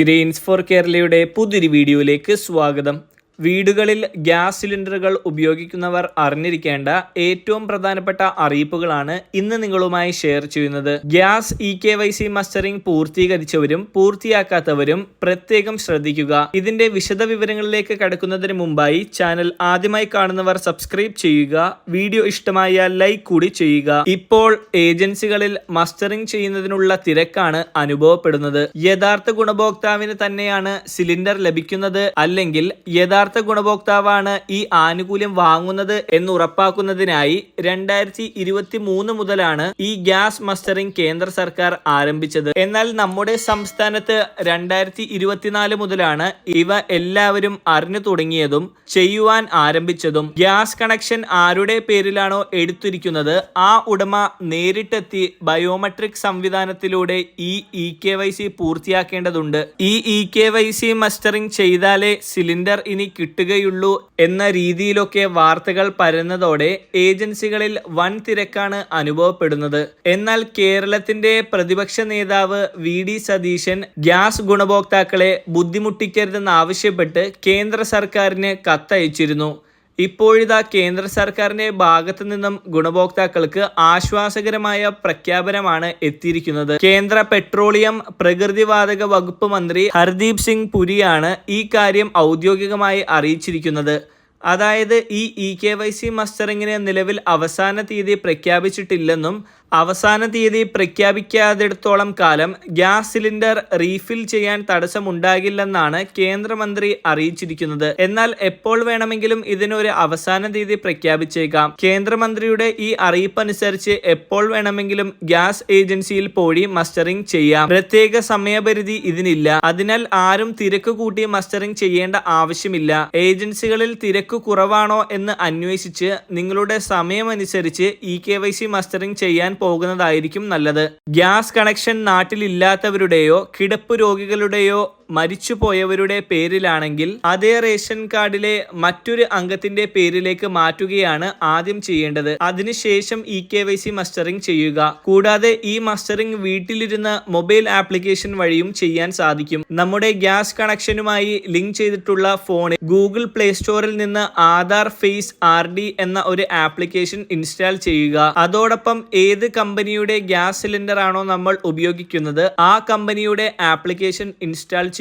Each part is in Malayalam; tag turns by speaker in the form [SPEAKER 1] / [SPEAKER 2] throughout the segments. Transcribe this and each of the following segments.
[SPEAKER 1] ഗ്രെയിൻസ് ഫോർ കേരളയുടെ പുതിയൊരു വീഡിയോയിലേക്ക് സ്വാഗതം. വീടുകളിൽ ഗ്യാസ് സിലിണ്ടറുകൾ ഉപയോഗിക്കുന്നവർ അറിഞ്ഞിരിക്കേണ്ട ഏറ്റവും പ്രധാനപ്പെട്ട അറിയിപ്പുകളാണ് ഇന്ന് നിങ്ങളുമായി ഷെയർ ചെയ്യുന്നത്. Gas E K Y C mustering പൂർത്തീകരിച്ചവരും പൂർത്തിയാക്കാത്തവരും പ്രത്യേകം ശ്രദ്ധിക്കുക. ഇതിന്റെ വിശദ വിവരങ്ങളിലേക്ക് കടക്കുന്നതിന് മുമ്പായി ചാനൽ ആദ്യമായി കാണുന്നവർ സബ്സ്ക്രൈബ് ചെയ്യുക. വീഡിയോ ഇഷ്ടമായ ലൈക്ക് കൂടി ചെയ്യുക. ഇപ്പോൾ ഏജൻസികളിൽ മസ്റ്ററിംഗ് ചെയ്യുന്നതിനുള്ള തിരക്കാണ് അനുഭവപ്പെടുന്നത്. യഥാർത്ഥ ഗുണഭോക്താവിന് തന്നെയാണ് സിലിണ്ടർ ലഭിക്കുന്നത് അല്ലെങ്കിൽ യഥാർത്ഥ ഗുണഭോക്താവാണ് ഈ ആനുകൂല്യം വാങ്ങുന്നത് എന്ന് ഉറപ്പാക്കുന്നതിനായി രണ്ടായിരത്തി ഇരുപത്തി മൂന്ന് മുതലാണ് ഈ ഗ്യാസ് മസ്റ്ററിംഗ് കേന്ദ്ര സർക്കാർ ആരംഭിച്ചത്. എന്നാൽ നമ്മുടെ സംസ്ഥാനത്ത് രണ്ടായിരത്തി ഇരുപത്തിനാല് മുതലാണ് ഇവ എല്ലാവരും അറിഞ്ഞു തുടങ്ങിയതും ചെയ്യുവാൻ ആരംഭിച്ചതും. ഗ്യാസ് കണക്ഷൻ ആരുടെ പേരിലാണോ എടുത്തിരിക്കുന്നത്? ആ ഉടമ നേരിട്ടെത്തി ബയോമെട്രിക് സംവിധാനത്തിലൂടെ ഈ ഇ കെ വൈ സി പൂർത്തിയാക്കേണ്ടതുണ്ട്. ഈ E K Y C mustering ചെയ്താലേ സിലിണ്ടർ ഇനി കിട്ടുകയുള്ളൂ എന്ന രീതിയിലൊക്കെ വാർത്തകൾ പരന്നതോടെ ഏജൻസികളിൽ വൻ തിരക്കാണ് അനുഭവപ്പെടുന്നത്. എന്നാൽ കേരളത്തിന്റെ പ്രതിപക്ഷ നേതാവ് വി. ഡി. സതീശൻ ഗ്യാസ് ഗുണഭോക്താക്കളെ ബുദ്ധിമുട്ടിക്കരുതെന്ന് ആവശ്യപ്പെട്ട് കേന്ദ്ര സർക്കാരിന് കത്തയച്ചിരുന്നു. ഇപ്പോഴിതാ കേന്ദ്ര സർക്കാരിന്റെ ഭാഗത്തു നിന്നും ഗുണഭോക്താക്കൾക്ക് ആശ്വാസകരമായ പ്രഖ്യാപനമാണ് എത്തിയിരിക്കുന്നത്. കേന്ദ്ര പെട്രോളിയം പ്രകൃതിവാതക വകുപ്പ് മന്ത്രി ഹർദീപ് സിംഗ് പുരിയാണ് ഈ കാര്യം ഔദ്യോഗികമായി അറിയിച്ചിരിക്കുന്നത്. അതായത് ഈ ഇ കെ വൈ സി മസ്റ്ററിങ്ങിന് നിലവിൽ അവസാന തീയതി പ്രഖ്യാപിച്ചിട്ടില്ലെന്നും അവസാന തീയതി പ്രഖ്യാപിക്കാത്തിടത്തോളം കാലം ഗ്യാസ് സിലിണ്ടർ റീഫിൽ ചെയ്യാൻ തടസ്സമുണ്ടാകില്ലെന്നാണ് കേന്ദ്രമന്ത്രി അറിയിച്ചിരിക്കുന്നത്. എന്നാൽ എപ്പോൾ വേണമെങ്കിലും ഇതിനൊരു അവസാന തീയതി പ്രഖ്യാപിച്ചേക്കാം. കേന്ദ്രമന്ത്രിയുടെ ഈ അറിയിപ്പ് അനുസരിച്ച് എപ്പോൾ വേണമെങ്കിലും ഗ്യാസ് ഏജൻസിയിൽ പോയി മസ്റ്ററിംഗ് ചെയ്യാം. പ്രത്യേക സമയപരിധി ഇതിനില്ല. അതിനാൽ ആരും തിരക്ക് കൂട്ടി മസ്റ്ററിംഗ് ചെയ്യേണ്ട ആവശ്യമില്ല. ഏജൻസികളിൽ തിരക്ക് കുറവാണോ എന്ന് അന്വേഷിച്ച് നിങ്ങളുടെ സമയമനുസരിച്ച് E K Y C mustering ചെയ്യാൻ പോകുന്നതായിരിക്കും നല്ലത്. ഗ്യാസ് കണക്ഷൻ നാട്ടിലില്ലാത്തവരുടെയോ കിടപ്പ് രോഗികളുടെയോ മരിച്ചുപോയവരുടെ പേരിലാണെങ്കിൽ അതേ റേഷൻ കാർഡിലെ മറ്റൊരു അംഗത്തിന്റെ പേരിലേക്ക് മാറ്റുകയാണ് ആദ്യം ചെയ്യേണ്ടത്. അതിനുശേഷം E K Y C mustering ചെയ്യുക. കൂടാതെ ഈ മസ്റ്ററിംഗ് വീട്ടിലിരുന്ന് മൊബൈൽ ആപ്ലിക്കേഷൻ വഴിയും ചെയ്യാൻ സാധിക്കും. നമ്മുടെ ഗ്യാസ് കണക്ഷനുമായി ലിങ്ക് ചെയ്തിട്ടുള്ള ഫോണിൽ ഗൂഗിൾ പ്ലേ സ്റ്റോറിൽ നിന്ന് ആധാർ ഫേസ് ആർ ഡി എന്ന ഒരു ആപ്ലിക്കേഷൻ ഇൻസ്റ്റാൾ ചെയ്യുക. അതോടൊപ്പം ഏത് കമ്പനിയുടെ ഗ്യാസ് സിലിണ്ടർ ആണോ നമ്മൾ ഉപയോഗിക്കുന്നത് ആ കമ്പനിയുടെ ആപ്ലിക്കേഷൻ ഇൻസ്റ്റാൾ ചെയ്യുക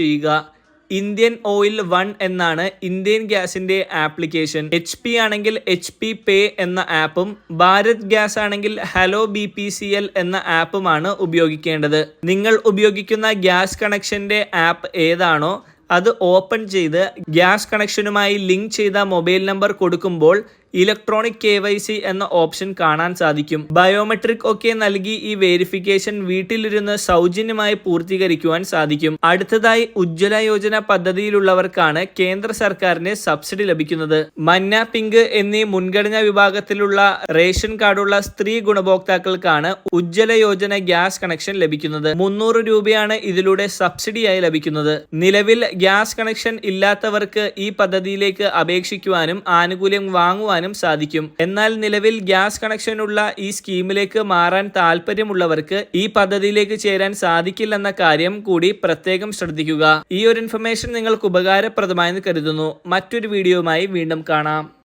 [SPEAKER 1] ഇന്ത്യൻ ഓയിൽ വൺ എന്നാണ് ഇന്ത്യൻ ഗ്യാസിന്റെ ആപ്ലിക്കേഷൻ. എച്ച് പി ആണെങ്കിൽ എച്ച് പി പേ എന്ന ആപ്പും ഭാരത് ഗ്യാസ് ആണെങ്കിൽ hello B P C L എന്ന ആപ്പുമാണ് ഉപയോഗിക്കേണ്ടത്. നിങ്ങൾ ഉപയോഗിക്കുന്ന ഗ്യാസ് കണക്ഷന്റെ ആപ്പ് ഏതാണോ അത് ഓപ്പൺ ചെയ്ത് ഗ്യാസ് കണക്ഷനുമായി ലിങ്ക് ചെയ്ത മൊബൈൽ നമ്പർ കൊടുക്കുമ്പോൾ ഇലക്ട്രോണിക് കെ എന്ന ഓപ്ഷൻ കാണാൻ സാധിക്കും. ബയോമെട്രിക് ഒക്കെ നൽകി ഈ വെരിഫിക്കേഷൻ വീട്ടിലിരുന്ന് സൗജന്യമായി പൂർത്തീകരിക്കുവാൻ സാധിക്കും. അടുത്തതായി ഉജ്ജ്വല യോജന പദ്ധതിയിലുള്ളവർക്കാണ് കേന്ദ്ര സർക്കാരിന് സബ്സിഡി ലഭിക്കുന്നത്. മന്ന പിങ്ക് എന്നീ മുൻഗണനാ വിഭാഗത്തിലുള്ള റേഷൻ കാർഡുള്ള സ്ത്രീ ഗുണഭോക്താക്കൾക്കാണ് ഉജ്ജ്വല യോജന ഗ്യാസ് കണക്ഷൻ ലഭിക്കുന്നത്. മുന്നൂറ് രൂപയാണ് ഇതിലൂടെ സബ്സിഡിയായി ലഭിക്കുന്നത്. നിലവിൽ ഗ്യാസ് കണക്ഷൻ ഇല്ലാത്തവർക്ക് ഈ പദ്ധതിയിലേക്ക് അപേക്ഷിക്കുവാനും ആനുകൂല്യം വാങ്ങുവാനും സാധിക്കും. എന്നാൽ നിലവിൽ ഗ്യാസ് കണക്ഷനുള്ള ഈ സ്കീമിലേക്ക് മാറാൻ താല്പര്യമുള്ളവർക്ക് ഈ പദ്ധതിയിലേക്ക് ചേരാൻ സാധിക്കില്ലെന്ന കാര്യം കൂടി പ്രത്യേകം ശ്രദ്ധിക്കുക. ഈ ഒരു ഇൻഫർമേഷൻ നിങ്ങൾക്ക് ഉപകാരപ്രദമായെന്ന് കരുതുന്നു. മറ്റൊരു വീഡിയോയുമായി വീണ്ടും കാണാം.